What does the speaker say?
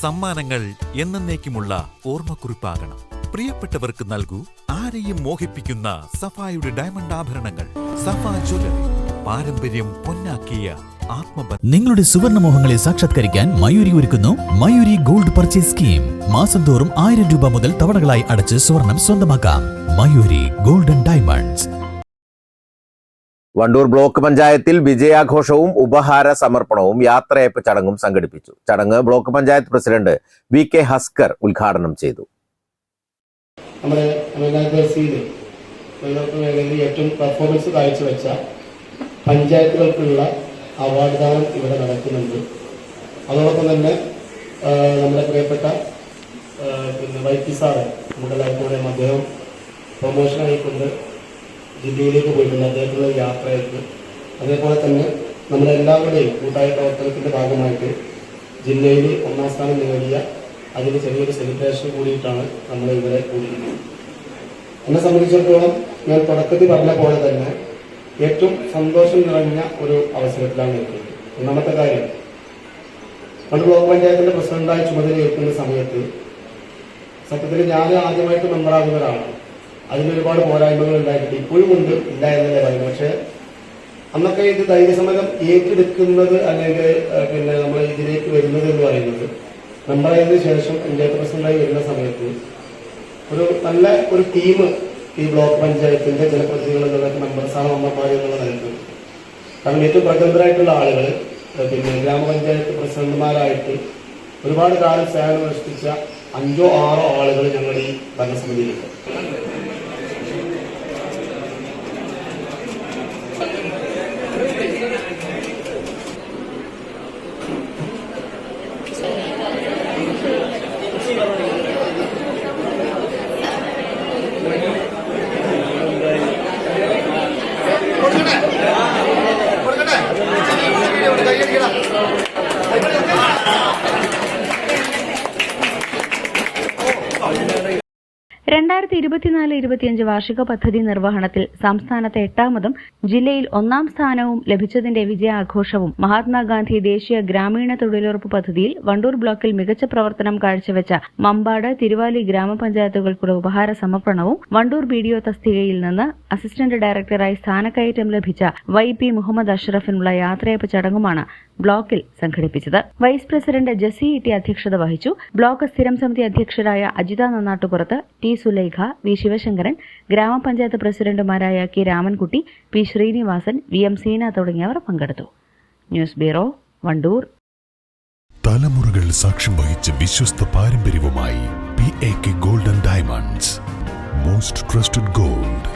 സമ്മാനങ്ങൾ എന്നേക്കുമുള്ള ഓർമ്മക്കുറിപ്പാകണം. പ്രിയപ്പെട്ടവർക്ക് നൽകൂ ആരെയും മോഹിപ്പിക്കുന്ന സഫായുടെ ഡയമണ്ട് ആഭരണങ്ങൾ. സഫ ജ്വല്ലറി പാരമ്പര്യം പൊന്നാക്കിയ നിങ്ങളുടെ സുവർണമോഹങ്ങളെ സാക്ഷാത്കരിക്കാൻ മയൂരി ഒരുക്കുന്നു മയൂരി ഗോൾഡ് പർച്ചേസ് സ്കീം. മാസം തോറും ആയിരം രൂപ മുതൽ തവണകളായി അടച്ച് സ്വർണം സ്വന്തമാക്കാം. Mayuri golden diamonds. Wandoor block പഞ്ചായത്തിൽ വിജയാഘോഷവും ഉപഹാര സമർപ്പണവും യാത്രയപ്പ് ചടങ്ങും സംഘടിപ്പിച്ചു. ചടങ്ങ് block panchayat president V K Haskar ഉദ്ഘാടനം ചെയ്തു. നമ്മുടെ അമിനാദർസിയിൽ തൊഴിലുറപ്പ് മേഖലയിൽ ഏറ്റവും പെർഫോമൻസ് കാഴ്ചവെച്ച പഞ്ചായത്തുകൾക്കുള്ള അവാർഡ് ദാനം ഇവിടെ നടക്കുന്നുണ്ട്. അതോടൊപ്പം തന്നെ നമ്മുടെ പ്രിയപ്പെട്ട പിന്നെ വൈറ്റി സാറ് നമ്മുടെ അറിയാം അദ്ദേഹം പ്രൊമോഷൻ ആയിക്കൊണ്ട് ജില്ലയിലേക്ക് പോയിട്ടുണ്ട്. അദ്ദേഹത്തിനുള്ള യാത്രയായിരുന്നു അതേപോലെ തന്നെ നമ്മളെല്ലാവരുടെയും കൂട്ടായ പ്രവർത്തനത്തിന്റെ ഭാഗമായിട്ട് ജില്ലയിൽ ഒന്നാം സ്ഥാനം നേടിയ അതിന് ചെറിയൊരു സെലിബ്രേഷൻ കൂടിയിട്ടാണ് നമ്മൾ ഇവിടെ കൂടിയിരിക്കുന്നത്. എന്നെ സംബന്ധിച്ചിടത്തോളം ഞാൻ തുടക്കത്തിൽ പറഞ്ഞ പോലെ തന്നെ ഏറ്റവും സന്തോഷം നിറഞ്ഞ ഒരു അവസരത്തിലാണ് നിൽക്കുന്നത് ഒന്നാമത്തെ കാര്യം പണ്ട് ബ്ലോക്ക് പഞ്ചായത്തിന്റെ പ്രസിഡന്റായി ചുമതലയേൽക്കുന്ന സമയത്ത് സത്യത്തിൽ ഞാൻ ആദ്യമായിട്ട് മെമ്പറാകുന്ന ഒരാളാണ്. അതിന് ഒരുപാട് പോരായ്മകൾ ഉണ്ടായിട്ടുണ്ട്. ഇപ്പോഴും ഉണ്ട് എന്നല്ലേ പറയുന്നത് പക്ഷെ അന്നൊക്കെ ഇത് ധൈര്യസമരം ഏറ്റെടുക്കുന്നത് അല്ലെങ്കിൽ പിന്നെ നമ്മൾ ഇതിലേക്ക് വരുന്നത് എന്ന് പറയുന്നത് മെമ്പറായതിനു ശേഷം പഞ്ചായത്ത് പ്രസിഡന്റായി വരുന്ന സമയത്ത് ഒരു നല്ല ഒരു ടീം ഈ ബ്ലോക്ക് പഞ്ചായത്തിന്റെ ജനപ്രതിനിധികൾ എന്നുള്ള മെമ്പർസാണ് മെമ്പർമാർ എന്നുള്ള നിലയ്ക്ക്. കാരണം ഏറ്റവും പ്രഗത്ഭരായിട്ടുള്ള ആളുകൾ പിന്നെ ഗ്രാമപഞ്ചായത്ത് പ്രസിഡന്റുമാരായിട്ട് ഒരുപാട് കാലം സേവനം അനുഷ്ഠിച്ച അഞ്ചോ ആറോ ആളുകൾ ഞങ്ങൾ ഈ ഭരണസമിതിയിലുണ്ട്. രണ്ടായിരത്തി ഇരുപത്തിനാല് ഇരുപത്തിയഞ്ച് വാർഷിക പദ്ധതി നിർവഹണത്തിൽ സംസ്ഥാനത്തെ എട്ടാമതും ജില്ലയിൽ ഒന്നാം സ്ഥാനവും ലഭിച്ചതിന്റെ വിജയാഘോഷവും മഹാത്മാഗാന്ധി ദേശീയ ഗ്രാമീണ തൊഴിലുറപ്പ് പദ്ധതിയിൽ വണ്ടൂർ ബ്ലോക്കിൽ മികച്ച പ്രവർത്തനം കാഴ്ചവെച്ച മമ്പാട് തിരുവാലി ഗ്രാമപഞ്ചായത്തുകൾക്കുള്ള ഉപഹാര സമർപ്പണവും വണ്ടൂർ ബി തസ്തികയിൽ നിന്ന് അസിസ്റ്റന്റ് ഡയറക്ടറായി സ്ഥാനക്കയറ്റം ലഭിച്ച വൈ പി മുഹമ്മദ് അഷ്റഫിനുള്ള യാത്രയപ്പ് ചടങ്ങുമാണ് ബ്ലോക്കിൽ സംഘടിപ്പിച്ചത്. വൈസ് പ്രസിഡന്റ് ജസി ഇട്ടി അധ്യക്ഷത വഹിച്ചു. ബ്ലോക്ക് സ്ഥിരം സമിതി അധ്യക്ഷരായ അജിത നന്നാട്ടുപുറത്ത് ടി സുലൈഖ വി ശിവശങ്കരൻ ഗ്രാമപഞ്ചായത്ത് പ്രസിഡന്റുമാരായ K Ramankutty P Sreenivasan V M Seena തുടങ്ങിയവർ പങ്കെടുത്തു. News bureau Wandoor. തലമുറകൾ സാക്ഷ്യം വഹിച്ച വിശ്വസ്ത പാരമ്പര്യവുമായി P A K golden diamonds. Most trusted gold.